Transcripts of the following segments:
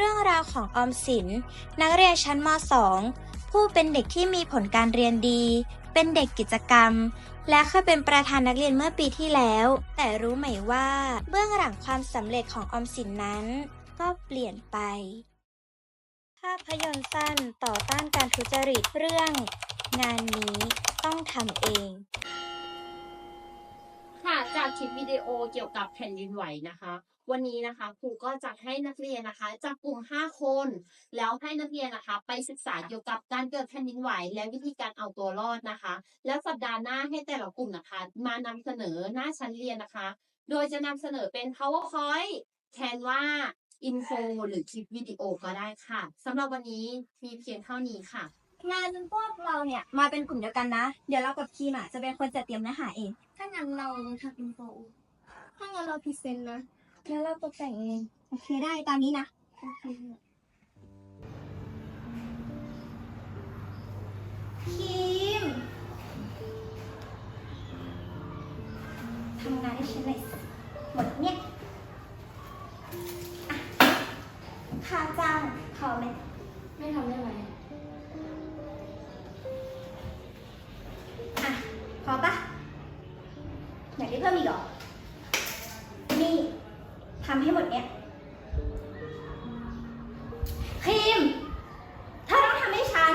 รื่องราวของออมสิน นักเรียนชั้นม .2 ผู้เป็นเด็กที่มีผลการเรียนดี เป็นเด็กกิจกรรม และเคยเป็นประธานนักเรียนเมื่อปีที่แล้ว แต่รู้ไหมว่า เบื้องหลังความสำเร็จของออมสินนั้น ก็เปลี่ยนไป ภาพยนตร์สั้นต่อต้านการทุจริตเรื่อง งานนี้ต้องทำเองค่ะจากคลิปวิดีโอเกี่ยวกับแผ่นดินไหวนะคะ วันนี้นะคะครูก็จะให้นักเรียนนะคะจากกลุ่ม 5 คน แล้วให้นักเรียนนะคะ ไปศึกษาเกี่ยวกับการเกิดแผ่นดินไหว และวิธีการเอาตัวรอดนะคะ แล้วสัปดาห์หน้าให้แต่ละกลุ่มนะคะ มานำเสนอหน้าชั้นเรียนนะคะ โดยจะนำเสนอเป็น powerpoint แทนว่าอินโฟหรือคลิปวิดีโอก็ได้ค่ะสำหรับวันนี้มีเพียงเท่านี้ค่ะงานพวกเราเนี่ยมาเป็นกลุ่มเดียวกันนะ เดี๋ยวเรากับคีมอะจะเป็นคนจัดเตรียมเนื้อหาเอง ถ้างั้นเราทำอินโฟถ้างั้นเราพรีเซนต์นะ แล้วเราตกแต่งเองโอเคได้ตามนี้นะโอเคคีมทำงานให้ฉันหน่อยสิหมดเนี่ยอะค่าจ้างพอไหมไม่ทำได้ไหมอะพอปะอยากได้เพิ่มอีกเหรอนี่ ทำให้หมดเนี่ยครีมถ้าต้องทำให้ฉัน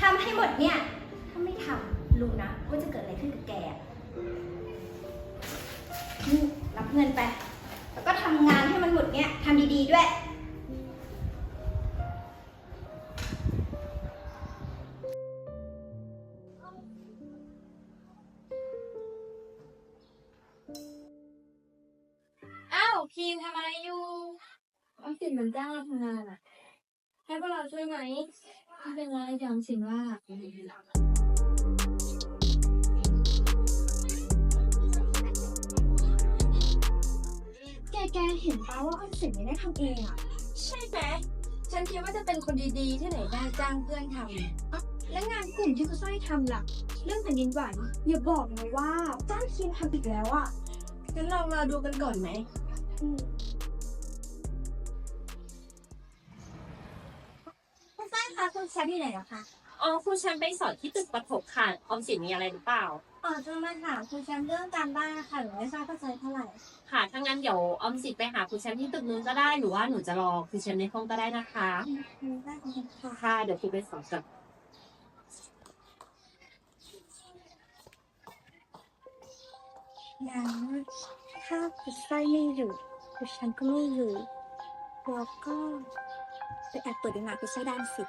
ทำให้หมดเนี่ย ถ้าไม่ทำรู้นะว่าจะเกิดอะไรขึ้นกับแกรับเงินไป แล้วก็ทำงานให้มันหมดเนี่ยทำดีๆด้วย อ้าวพีมทำอะไรอยู่ออมสินมันจ้างเราทำงานอะ ให้พวกเราช่วยไหมไม่เป็นไรยอมสินว่า แกแกเห็นปะว่าออมสินไม่ได้ทำเองอะ ใช่ไหมฉันคิดว่าจะเป็นคนดีๆ ที่ไหนได้จ้างเพื่อนทำแล้วงานกลุ่มที่คุณสร้อยทำล่ะ เรื่องแผ่นดินไหวอย่าบอกนะว่าจ้างคิมทำอีกแล้วอะ งั้นเรามาดูกันก่อนไหม คุณสร้อยคะคุณแชมป์อยู่ไหนเหรอคะอ๋อครูแชมป์ไปสอนที่ตึกประถมค่ะออมสินมีอะไรหรือเปล่า อ๋อจะมาถามคุณแชมป์เรื่องการบ้านนะคะหนูไม่ทราบเข้าใจเท่าไหร่ค่ะถ้างั้นเดี๋ยวออมสินไปหาครูแชมป์ที่ตึกนู้นก็ได้หรือว่าหนูจะรอครูแชมป์ในห้องก็ได้นะคะอืมได้ค่ะ ค่ะเดี๋ยวครูไปสอนกับงั้นถ้าคุณสร้อยไม่อยู่คุณ แต่ฉันก็ไม่อยู่ แล้วก็ไปแอบเปิดดูงานคุณสร้อยด้านสิ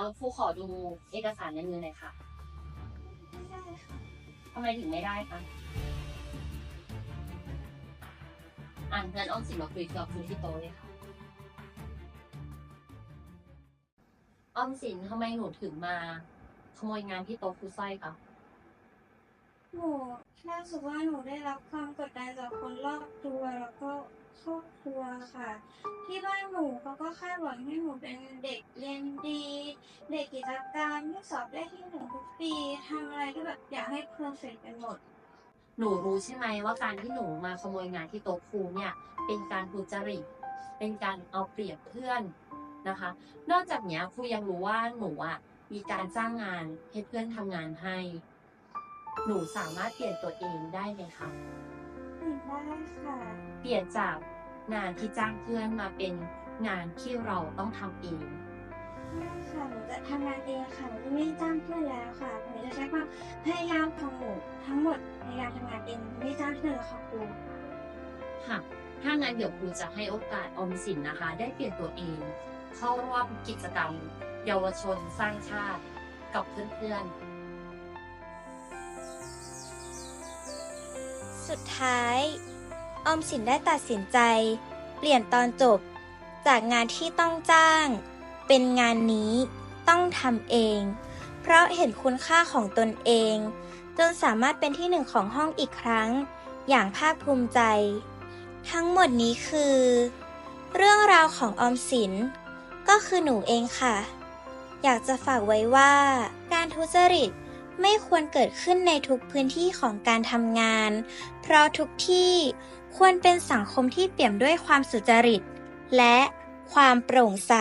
ไหนเอาครูขอดูเอกสารในมือหน่อยค่ะไม่ได้ค่ะทำไมถึงไม่ได้คะอ่านงั้นออมสินมาคุยกับครูที่โต๊ะเลยค่ะออมสินทำไมหนูถึงมาขโมยงานที่โต๊ะครูสร้อยคะหนูแค่รู้สึกว่าหนูได้รับความกดดันจากคนรอบตัวแล้วก็ครอบครัวค่ะ ที่บ้านหนูเขาก็คาดหวังให้หนูเป็นเด็กเรียนดี เด็กกิจกรรมที่สอบได้ที่หนึ่งทุกปีทำอะไรก็แบบอยากให้เพอร์เฟกต์กันหมด หนูรู้ใช่ไหมว่าการที่หนูมาขโมยงานที่โต๊ะครูเนี่ย เป็นการทุจริต เป็นการเอาเปรียบเพื่อนนะคะ นอกจากเนี้ยครูยังรู้ว่าหนูอะมีการจ้างงานให้เพื่อนทำงานให้ หนูสามารถเปลี่ยนตัวเองได้ไหมคะได้ค่ะ เปลี่ยนจากงานที่จ้างเพื่อนมาเป็นงานที่เราต้องทำเองได้ ค่ะหนูจะทำงานเองค่ะหนูจะไม่จ้างเพื่อนแล้วค่ะหนูจะใช้ความพยายามของหนูทั้งหมดในการทำงานเองหนูไม่จ้างเพื่อนแล้วค่ะครู ค่ะ ถ้างั้นเดี๋ยวครูจะให้โอกาสออมสินนะคะ ได้เปลี่ยนตัวเอง เข้าร่วมกิจกรรม เยาวชนสร้างชาติ กับเพื่อนๆ สุดท้าย ออมสินได้ตัดสินใจ เปลี่ยนตอนจบ จากงานที่ต้องจ้าง เป็นงานนี้ต้องทำเอง เพราะเห็นคุณค่าของตนเอง จนสามารถเป็นที่หนึ่งของห้องอีกครั้ง อย่างภาคภูมิใจ ทั้งหมดนี้คือ เรื่องราวของออมสิน ก็คือหนูเองค่ะ อยากจะฝากไว้ว่า การทุจริตไม่ควรเกิดขึ้นในทุกพื้นที่ของการทำงาน เพราะทุกที่ควรเป็นสังคมที่เปี่ยมด้วยความสุจริต และความโปร่งใส